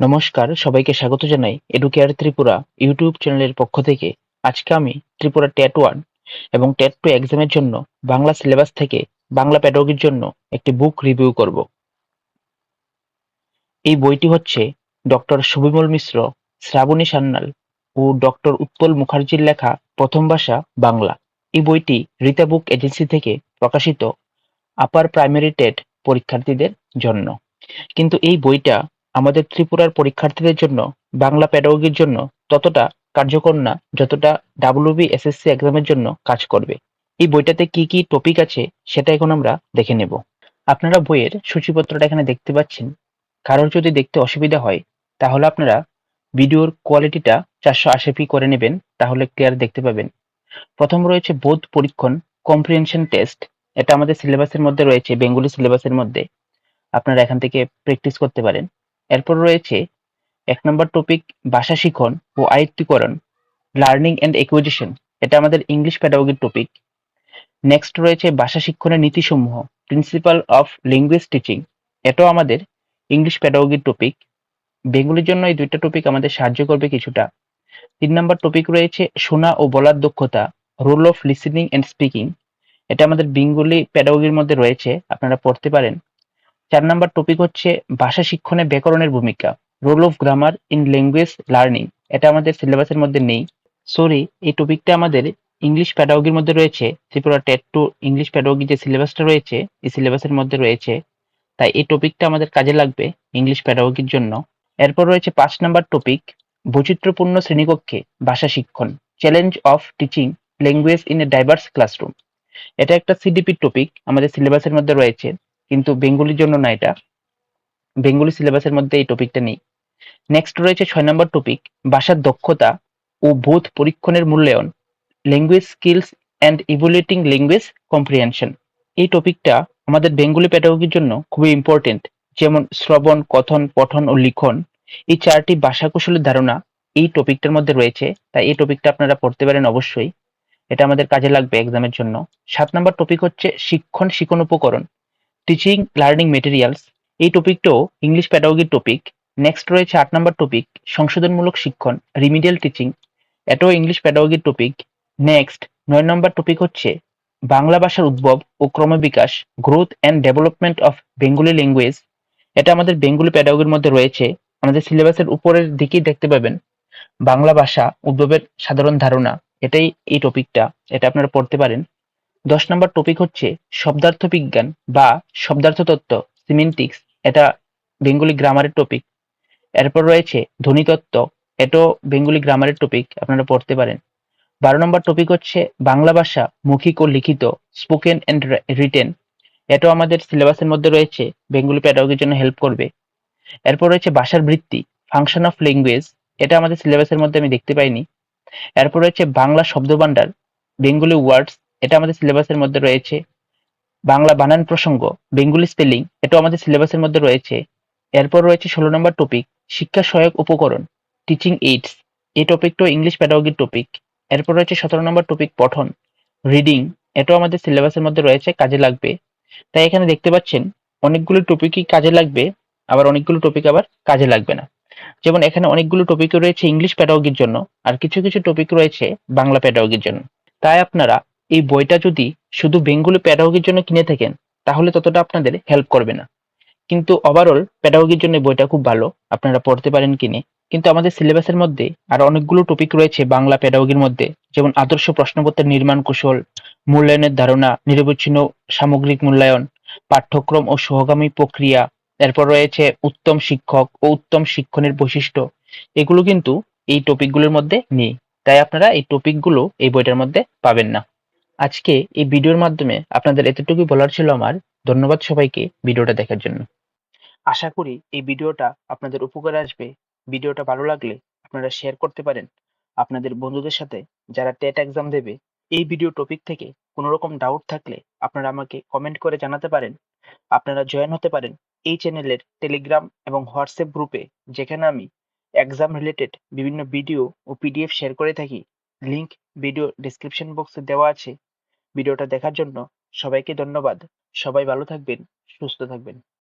নমস্কার, সবাইকে স্বাগত জানাই এডুকেয়ার ত্রিপুরা ইউটিউব চ্যানেলের পক্ষ থেকে। আজকে আমি ত্রিপুরা টেট ওয়ান এবং টেট টু এক্সামের জন্য বাংলা সিলেবাস থেকে বাংলা প্যাডগির জন্য একটি বুক রিভিউ করব। এই বইটি হচ্ছে ডক্টর সুবিমল মিশ্র শ্রাবণী সান্যাল ও ডক্টর উৎপল মুখার্জির লেখা প্রথম ভাষা বাংলা। এই বইটি রীতা বুক এজেন্সি থেকে প্রকাশিত আপার প্রাইমারি টেট পরীক্ষার্থীদের জন্য। কিন্তু এই বইটা আমাদের ত্রিপুরার পরীক্ষার্থীদের জন্য, বাংলা প্যাডগির জন্য ততটা কার্যকর না, যতটা ডাব্লিউবি এসএসসি এক্সামের জন্য কাজ করবে। এই বইটাতে কি কি টপিক আছে সেটা এখন আমরা দেখে নেব। আপনারা বইয়ের সূচিপত্রটা এখানে দেখতে পাচ্ছেন। কারোর যদি দেখতে অসুবিধা হয়, তাহলে আপনারা ভিডিওর কোয়ালিটিটা চারশো আশি পি করে নেবেন, তাহলে ক্লিয়ার দেখতে পাবেন। প্রথম রয়েছে বোধ পরীক্ষণ কম্প্রিহেনশন টেস্ট এটা আমাদের সিলেবাসের মধ্যে রয়েছে, বেঙ্গলি সিলেবাসের মধ্যে। আপনারা এখান থেকে প্র্যাকটিস করতে পারেন। এরপর রয়েছে এক নম্বর টপিক ভাষা শিখন ও আয়ত্তিকরণ লার্নিং অ্যান্ড একুইজিশন এটা আমাদের ইংলিশ প্যাডাগোগির টপিক নেক্সট রয়েছে ভাষা শিক্ষণের নীতিসমূহ প্রিন্সিপাল অফ ল্যাঙ্গুয়েজ টিচিং এটাও আমাদের ইংলিশ প্যাডাগোগির টপিক বেঙ্গলির জন্য এই দুইটা টপিক আমাদের সাহায্য করবে কিছুটা। তিন নম্বর টপিক রয়েছে শোনা ও বলার দক্ষতা role of listening and speaking এটা আমাদের বেঙ্গলি প্যাডাগোগির মধ্যে রয়েছে, আপনারা পড়তে পারেন। চার নাম্বার টপিক হচ্ছে ভাষা শিক্ষণে ব্যাকরণের ভূমিকা role of grammar in language learning এটা আমাদের সিলেবাসের মধ্যে নেই। সরি এই টপিকটা আমাদের ইংলিশ প্যাডাগির মধ্যে রয়েছে, Tripura TET two English pedagogy যে সিলেবাসটা রয়েছে, এই সিলেবাসের মধ্যে রয়েছে। তাই এই টপিকটা আমাদের কাজে লাগবে ইংলিশ প্যাডাগির জন্য। এরপর রয়েছে পাঁচ নাম্বার টপিক বৈচিত্র্যপূর্ণ শ্রেণীকক্ষে ভাষা শিক্ষণ challenge of teaching language in a diverse classroom এটা একটা সিডিপি টপিক আমাদের সিলেবাসের মধ্যে রয়েছে। কিন্তু বেঙ্গলির জন্য না এটা। বেঙ্গলি সিলেবাসের মধ্যে এই টপিকটা নেই। নেক্সট রয়েছে ছয় নম্বর টপিক ভাষার দক্ষতা ও বোধ পরীক্ষণের মূল্যায়ন language skills and evaluating language comprehension এই টপিকটা আমাদের বেঙ্গলি প্যাডাগোগির জন্য খুবই ইম্পর্টেন্ট যেমন শ্রবণ, কথন, পঠন ও লিখন। এই চারটি ভাষা কৌশলের ধারণা এই টপিকটার মধ্যে রয়েছে, তাই এই টপিকটা আপনারা পড়তে পারেন অবশ্যই। এটা আমাদের কাজে লাগবে এক্সামের জন্য। সাত নম্বর টপিক হচ্ছে শিক্ষণ শিখন উপকরণ। টিচিং লার্নিং মেটেরিয়ালস এই টপিকটাও ইংলিশ প্যাডাগোগির টপিক নেক্সট রয়েছে আট নম্বর টপিক সংশোধনমূলক শিক্ষণ রিমিডিয়াল টিচিং এটাও ইংলিশ প্যাডাগোগির টপিক নেক্সট নয় নম্বর টপিক হচ্ছে বাংলা ভাষার উদ্ভব ও ক্রমবিকাশ growth and development of Bengali language এটা আমাদের বেঙ্গলি প্যাডাগোগির মধ্যে রয়েছে, আমাদের সিলেবাসের উপরের দিকেই দেখতে পাবেন, বাংলা ভাষা উদ্ভবের সাধারণ ধারণা, এটাই এই টপিকটা এটা আপনারা পড়তে পারেন। দশ নম্বর টপিক হচ্ছে শব্দার্থ বিজ্ঞান বা শব্দার্থ তত্ত্ব সিমেন্টিক্স এটা বেঙ্গলি গ্রামারের টপিক এরপর রয়েছে ধ্বনিতত্ত্ব, এটাও বেঙ্গলি গ্রামারের টপিক আপনারা পড়তে পারেন। বারো নম্বর টপিক হচ্ছে বাংলা ভাষা মৌখিক ও লিখিত স্পোকেন অ্যান্ড রিটেন এটাও আমাদের সিলেবাসের মধ্যে রয়েছে, বেঙ্গলি প্যাডাগের জন্য হেল্প করবে। এরপর রয়েছে ভাষার বৃত্তি ফাংশন অফ ল্যাঙ্গুয়েজ এটা আমাদের সিলেবাসের মধ্যে আমি দেখতে পাইনি। এরপর রয়েছে বাংলা শব্দভাণ্ডার, বেঙ্গলি ওয়ার্ডস এটা আমাদের সিলেবাসের মধ্যে রয়েছে। বাংলা বানান প্রসঙ্গ, বেঙ্গলি স্পেলিং, এটাও আমাদের সিলেবাসের মধ্যে রয়েছে। এরপর রয়েছে ষোলো নম্বর টপিক শিক্ষা সহায়ক উপকরণ টিচিং এইডস এই টপিকটাও ইংলিশ প্যাডাগির টপিক এরপর রয়েছে সতেরো নম্বর টপিক পঠন রিডিং এটাও আমাদের সিলেবাসের মধ্যে রয়েছে, কাজে লাগবে। তাই এখানে দেখতে পাচ্ছেন, অনেকগুলো টপিকই কাজে লাগবে, আবার অনেকগুলো টপিক আবার কাজে লাগবে না। যেমন এখানে অনেকগুলো টপিক রয়েছে ইংলিশ প্যাডাগির জন্য, আর কিছু কিছু টপিক রয়েছে বাংলা প্যাডাগির জন্য। তাই আপনারা এই বইটা যদি শুধু বেঙ্গলি প্যাডাগোগির জন্য কিনে থাকেন, তাহলে ততটা আপনাদের হেল্প করবে না। কিন্তু ওভারঅল প্যাডাগোগির জন্য বইটা খুব ভালো, আপনারা পড়তে পারেন কিনে। কিন্তু আমাদের সিলেবাসের মধ্যে আর অনেকগুলো টপিক রয়েছে বাংলা প্যাডাগোগির মধ্যে, যেমন আদর্শ প্রশ্নপত্রের নির্মাণ কৌশল, মূল্যায়নের ধারণা, নিরবচ্ছিন্ন সামগ্রিক মূল্যায়ন, পাঠ্যক্রম ও সহগামী প্রক্রিয়া, এরপর রয়েছে উত্তম শিক্ষক ও উত্তম শিক্ষণের বৈশিষ্ট্য। এগুলো কিন্তু এই টপিকগুলোর মধ্যে নেই। তাই আপনারা এই টপিকগুলো এই বইটার মধ্যে পাবেন না। আজকে এই ভিডিওর মাধ্যমে আপনাদের এতটুকুই বলার ছিল আমার। ধন্যবাদ সবাইকে ভিডিওটা দেখার জন্য। আশা করি এই ভিডিওটা আপনাদের উপকারে আসবে। ভিডিওটা ভালো লাগলে আপনারা শেয়ার করতে পারেন। আপনাদের বন্ধুদের সাথে যারা টেট এক্সাম দেবে, এই ভিডিও টপিক থেকে কোনো রকম ডাউট থাকলে আপনারা আমাকে কমেন্ট করে জানাতে পারেন। আপনারা জয়েন হতে পারেন এই চ্যানেলের টেলিগ্রাম এবং হোয়াটসঅ্যাপ গ্রুপে যেখানে আমি এক্সাম রিলেটেড বিভিন্ন ভিডিও ও পিডিএফ শেয়ার করে থাকি। লিংক ভিডিও ডিসক্রিপশন বক্সে দেওয়া আছে। ভিডিওটা দেখার জন্য সবাইকে ধন্যবাদ। সবাই ভালো থাকবেন সুস্থ থাকবেন।